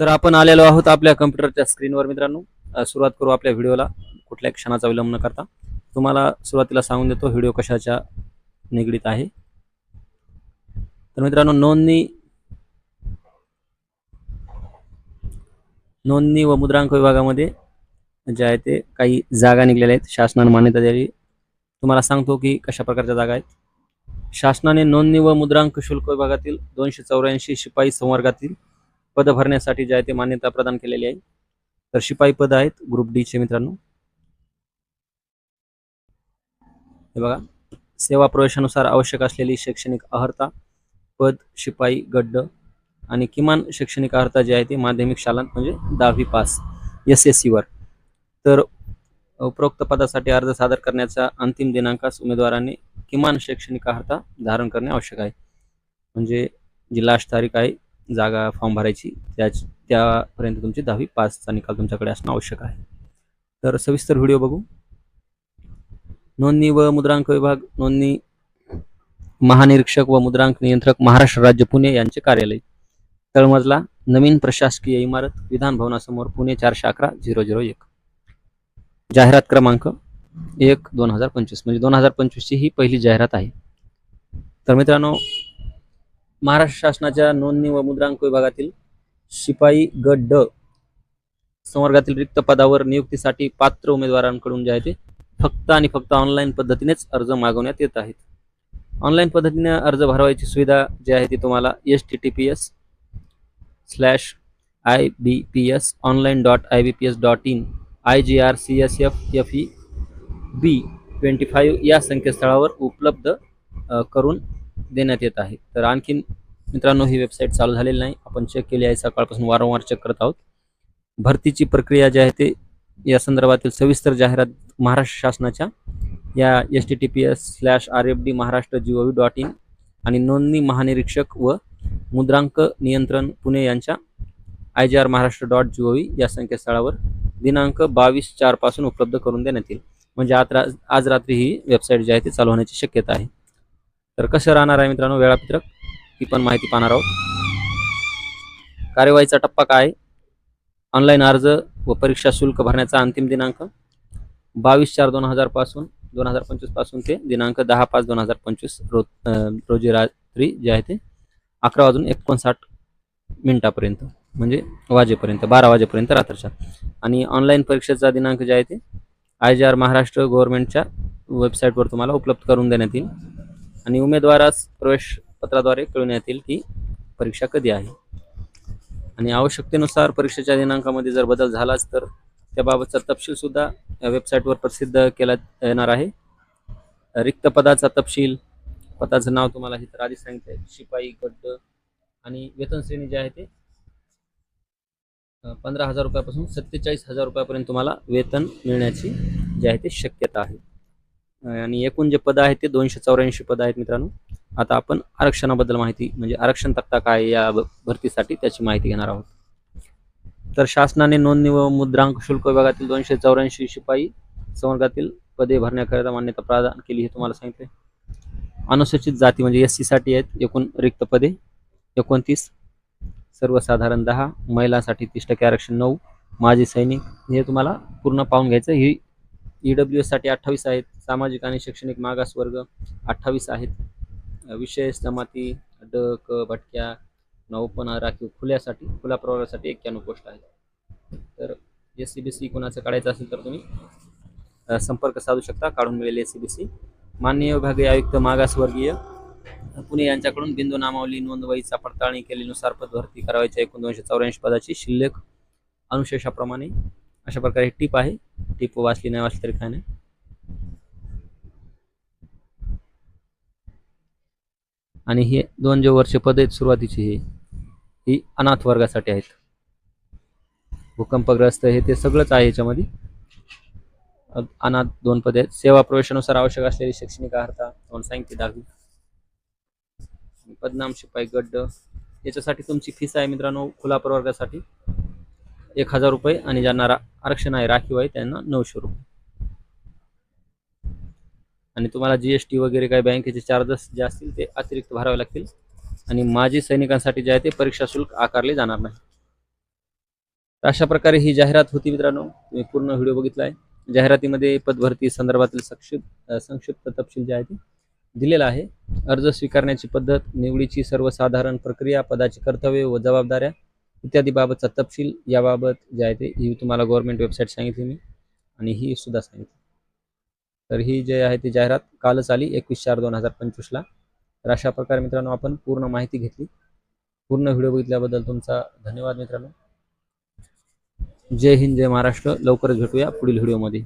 तर आपण आलेलो आहोत आपल्या कम्प्युटरच्या स्क्रीनवर मित्रांनो. सुरुवात करू आपल्या व्हिडिओला. कुठल्याही क्षणाचा विलंब न करता. तुम्हाला सुरुवातीला सांगून देतो व्हिडिओ कशाच्या निगडीत आहे. तर मित्रांनो नोंदणी नोंदणी व मुद्रांक विभागामध्ये जे आहे ते काही जागा निघलेल्या आहेत. शासनाने मान्यता दिली तुम्हाला सांगतो की कशा प्रकारच्या जागा आहेत. शासनाने नोंदणी व मुद्रांक शुल्क विभागातील दोनशे चौऱ्याऐंशी शिपाई संवर्गातील पद भरण्यासाठी जे आहे ते मान्यता प्रदान केलेली आहे. तर शिपाई पद आहेत ग्रुप डी चे मित्रांनो. हे बघा. सेवा प्रवेशानुसार आवश्यक असलेली शैक्षणिक अर्हता पद शिपाई गड्ड आणि किमान शैक्षणिक अर्हता जी आहे ती माध्यमिक शालांत म्हणजे दहावी पास एस एस सीवर तर उपरोक्त पदासाठी अर्ज सादर करण्याचा अंतिम दिनांकास उमेदवारांनी किमान शैक्षणिक अर्हता धारण करणे आवश्यक आहे. म्हणजे जी लास्ट तारीख आहे जागा फॉर्म भरायची. त्याच त्यापर्यंत तुमची दहावी पासचा निकाल तुमच्याकडे असणं आवश्यक आहे. तर सविस्तर व्हिडिओ बघू. नोंदणी व मुद्रांक विभाग नोंदणी महानिरीक्षक व मुद्रांक नियंत्रक महाराष्ट्र राज्य पुणे यांचे कार्यालय. तळमजला नवीन प्रशासकीय इमारत विधान भवनासमोर पुणे चारशे अकरा झिरो झिरो एक. जाहिरात क्रमांक एक दोन हजार पंचवीस. म्हणजे दोन हजार पंचवीसची ही पहिली जाहिरात आहे. तर मित्रांनो महाराष्ट्र शासनाच्या नोंदणी व मुद्रांक विभागातील शिपाई गट ड संवर्गातील रिक्त पदावर नियुक्तीसाठी पात्र उमेदवारांकडून जे आहे ते फक्त आणि फक्त ऑनलाईन पद्धतीनेच अर्ज मागवण्यात येत आहेत. ऑनलाईन पद्धतीने अर्ज भरवायची सुविधा जी आहे ती तुम्हाला S T T P S slash I B P S online dot I B P S dot in I G R C S F F E B twenty five या संकेतस्थळावर उपलब्ध करून देण्यात येत आहे. तर आणखीन मित्रांनो ही वेबसाईट चालू झालेली नाही. आपण चेक केली आहे सकाळपासून वारंवार चेक करत आहोत. भरतीची प्रक्रिया जी आहे ते या संदर्भातील सविस्तर जाहिरात महाराष्ट्र शासनाच्या या S T T P S slash R F D Maharashtra G O V dot in आणि नोंदणी महानिरीक्षक व मुद्रांक नियंत्रण पुणे यांच्या I G R Maharashtra dot G O V या संकेतस्थळावर दिनांक बावीस चारपासून उपलब्ध करून देण्यात येईल. म्हणजे आज आज रात्री ही वेबसाईट जी आहे ती चालू होण्याची शक्यता आहे. तर कसं राहणार आहे मित्रांनो वेळापत्रक? ही पण माहिती पाहणार आहोत. कार्यवाहीचा टप्पा काय? ऑनलाईन अर्ज व परीक्षा शुल्क भरण्याचा अंतिम दिनांक बावीस चार दोन हजारपासून दोन हजार पंचवीसपासून ते दिनांक दहा पाच दोन हजार पंचवीस रोज रोजी रात्री जे आहे ते अकरा वाजून एकोणसाठ मिनिटापर्यंत म्हणजे वाजेपर्यंत बारा वाजेपर्यंत रात्रीच्या. आणि ऑनलाईन परीक्षेचा दिनांक जे आहे ते आय जी आर महाराष्ट्र गव्हर्नमेंटच्या वेबसाईटवर तुम्हाला उपलब्ध करून देण्यात येईल. आणि उमेदवारास प्रवेश पत्राद्वारे कळवण्यात येईल की परीक्षा कधी आहे. आणि आवश्यकतेनुसार परीक्षेच्या दिनांकामध्ये जर बदल झालाच तर त्याबाबतचा तपशील सुद्धा या वेबसाईटवर प्रसिद्ध केला येणार आहे. रिक्त पदाचा तपशील पदाचं नाव तुम्हाला हे तर आधी सांगितलं आहे शिपाई गड्ड आणि वेतन श्रेणी जे आहे ते पंधरा हजार रुपयापासून सत्तेचाळीस हजार रुपयापर्यंत तुम्हाला वेतन मिळण्याची जी आहे ती शक्यता आहे. आणि एकूण जे पद आहेत ते दोनशे चौऱ्याऐंशी पद आहेत मित्रांनो. आता आपण आरक्षणाबद्दल माहिती म्हणजे आरक्षण तक्ता काय या भरतीसाठी त्याची माहिती घेणार आहोत. तर शासनाने नोंदणी व मुद्रांक शुल्क विभागातील दोनशे चौऱ्याऐंशी शिपाई संवर्गातील पदे भरण्याकरिता मान्यता प्रदान केली हे तुम्हाला सांगितले अनुसूचित जाती म्हणजे एससाठी आहेत एकूण रिक्त पदे एकोणतीस सर्वसाधारण दहा महिलांसाठी तीस टक्के आरक्षण नऊ माजी सैनिक हे तुम्हाला पूर्ण पाहून घ्यायचं ही ई डब्ल्यू एससाठी अठ्ठावीस आहेत सामाजिक आणि शैक्षणिक मागास वर्ग अठ्ठावीस आहेत. विशेष जमाती ड क भटक्या नवपणा राखीव खुल्यासाठी खुल्या प्रवर्गासाठी एक्क्याण्णव पोस्ट आहेत. तर एस सी बी सी कोणाचं काढायचं असेल तर तुम्ही संपर्क साधू शकता. काढून मिळेल एस सी बी सी माननीय विभागीय आयुक्त मागासवर्गीय पुणे यांच्याकडून बिंदू नामावली नोंदवहीचा पडताळणी केल्यानुसार पदभरती करावायच्या एकूण दोनशे चौऱ्याऐंशी पदाची शिल्लक अनुशेषाप्रमाणे. अशा प्रकारे टीप आहे. टीप वाचली नाही वाचली तरी काय नाही. आणि हे दोन जे वर्ष पद आहेत सुरुवातीची हे ही अनाथ वर्गासाठी आहेत. भूकंपग्रस्त हे ते सगळंच आहे याच्यामध्ये. अनाथ दोन पदे आहेत. सेवा प्रवेशानुसार आवश्यक असलेली शैक्षणिक अर्हता तुम्हाला सांगितली दहावी पदनाम शिपाई गड्ड. याच्यासाठी तुमची फीस आहे मित्रांनो खुला प्रवर्गासाठी एक हजार रुपये आणि ज्यांना आरक्षण आहे राखीव आहे त्यांना नऊशे रुपये. आणि तुम्हाला जीएसटी वगैरे काही बँकेचे चार्जेस जे असतील ते अतिरिक्त भरावे लागतील. आणि माजी सैनिकांसाठी जे आहे ते परीक्षा शुल्क आकारले जाणार नाही. अशा प्रकारे ही जाहिरात होती मित्रांनो. तुम्ही पूर्ण व्हिडिओ बघितला आहे. जाहिरातीमध्ये पदभरती संदर्भातील संक्षिप्त संक्षिप्त तपशील जे आहे ते दिलेला आहे. अर्ज स्वीकारण्याची पद्धत निवडीची सर्वसाधारण प्रक्रिया पदाची कर्तव्य व जबाबदाऱ्या इत्यादी बाबतचा तपशील याबाबत जे आहे ते ही तुम्हाला गव्हर्नमेंट वेबसाईट सांगितली मी आणि ही सुद्धा सांगितली. तर ही जे आहे ती जाहिरात कालच आली एकवीस चार दोन हजार पंचवीसला. तर अशा प्रकारे मित्रांनो आपण पूर्ण माहिती घेतली. पूर्ण व्हिडिओ बघितल्याबद्दल तुमचा धन्यवाद मित्रांनो. जय हिंद जय महाराष्ट्र. लवकरच भेटूया पुढील व्हिडिओमध्ये.